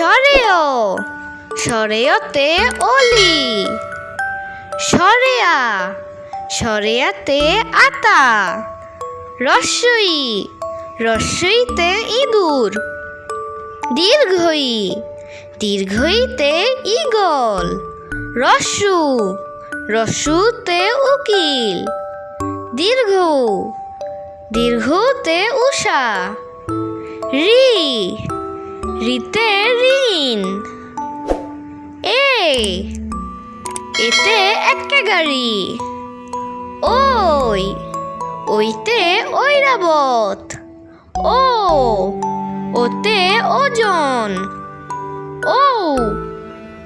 সরেয় সরেয়তে অলি, সরেয়া, সরেয়াতে আতা রস্যই রস্যইতে ইঁদুর, দীর্ঘই, দীর্ঘইতে ইগল রস্যু রস্যুতে উকিল, দীর্ঘ, দীর্ঘতে উষা, রি রিতে ঋণ। এ এতে একটা গাড়ি। ওই, ওইতে ঐরাবত ও, ওতে ওজন। ও,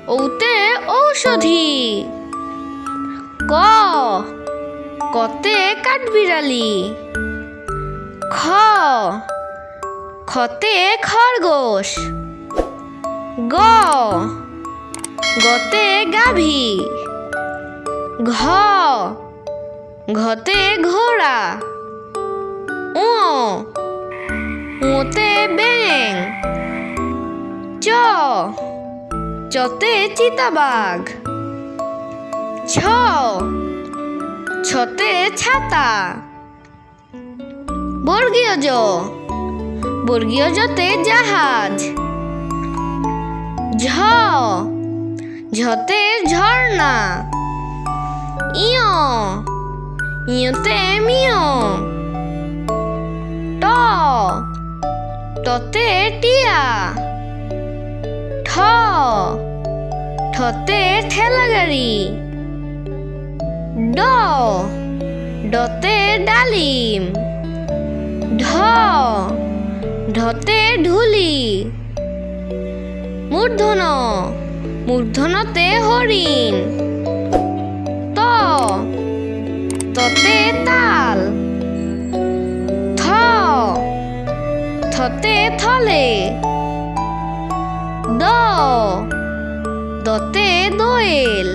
ওতে ঔষধি। ক, কতে কাঠবিড়ালি। খ খতে খরগোশ। গ গতে গাভী। ঘ ঘতে ঘোড়া। ও ওতে ব্যাং চ, চতে চিতাবাঘ। ছ, ছতে ছাতা। বর্গীয় জ বর্গীয় জতে জাহাজ। ঝ। ঝতে ঝর্ণা। ইয়। ইয়তে মিয়। ট। টতে টিয়া। ঠ। ঠতে ঠেলা গাড়ি ড। ডতে ডালিম। ঢ। ঢতে ঢুলি। মূর্ধন, মূর্ধনতে হরিণ। ত, ততে তাল। থ, থতে থলে। দ, দতে দোয়েল।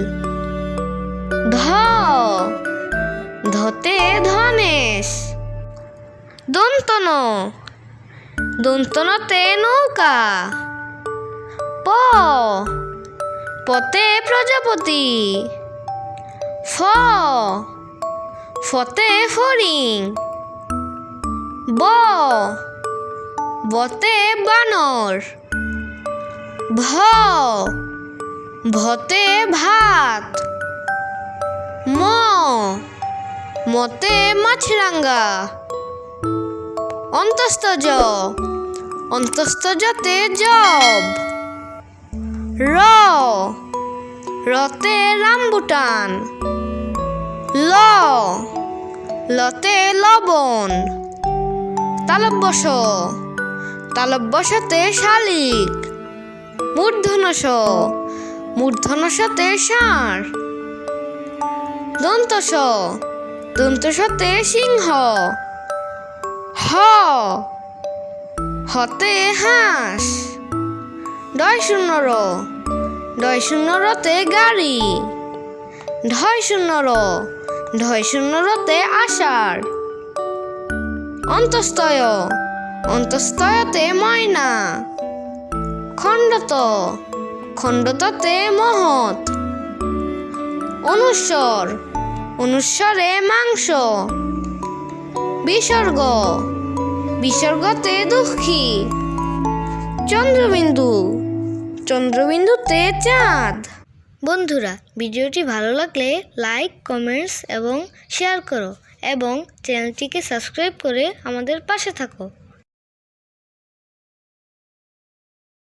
ধ, ধতে ধনেশ। দন্তন দন্তনতে নৌকা? প। পতে প্রজাপতি। ফ। ফতে ফড়িং। ব। বতে বানর। ভ। ভতে ভাত। ম। মতে মাছরাঙ্গা অন্তস্তজ অন্তস্তজতে জব। র। রতে রামবুটান ল। লতে লবণ। তালব্যস। তালব্যসতে শালিক। মূর্ধনস মূর্ধনসতে ষাঁড়। দন্তস। দন্তসতে সিংহ। হ। হতে হাঁস। ডয় শূন্য র ডয় শূন্য রতে গাড়ি। ঢয় শূন্য র, ঢয় শূন্য রতে আষাঢ়। অন্তস্তয় অন্তস্তয়তে ময়না। খণ্ডত, খণ্ডততে মহৎ। অনুস্বর, অনুস্বরে মাংস। বিসর্গ বিসর্গতে দুঃখী। চন্দ্রবিন্দু, চন্দ্রবিন্দুতে চাঁদ। বন্ধুরা, ভিডিওটি ভালো লাগলে লাইক, কমেন্টস এবং শেয়ার করো এবং চ্যানেলটিকে সাবস্ক্রাইব করে আমাদের পাশে থাকো।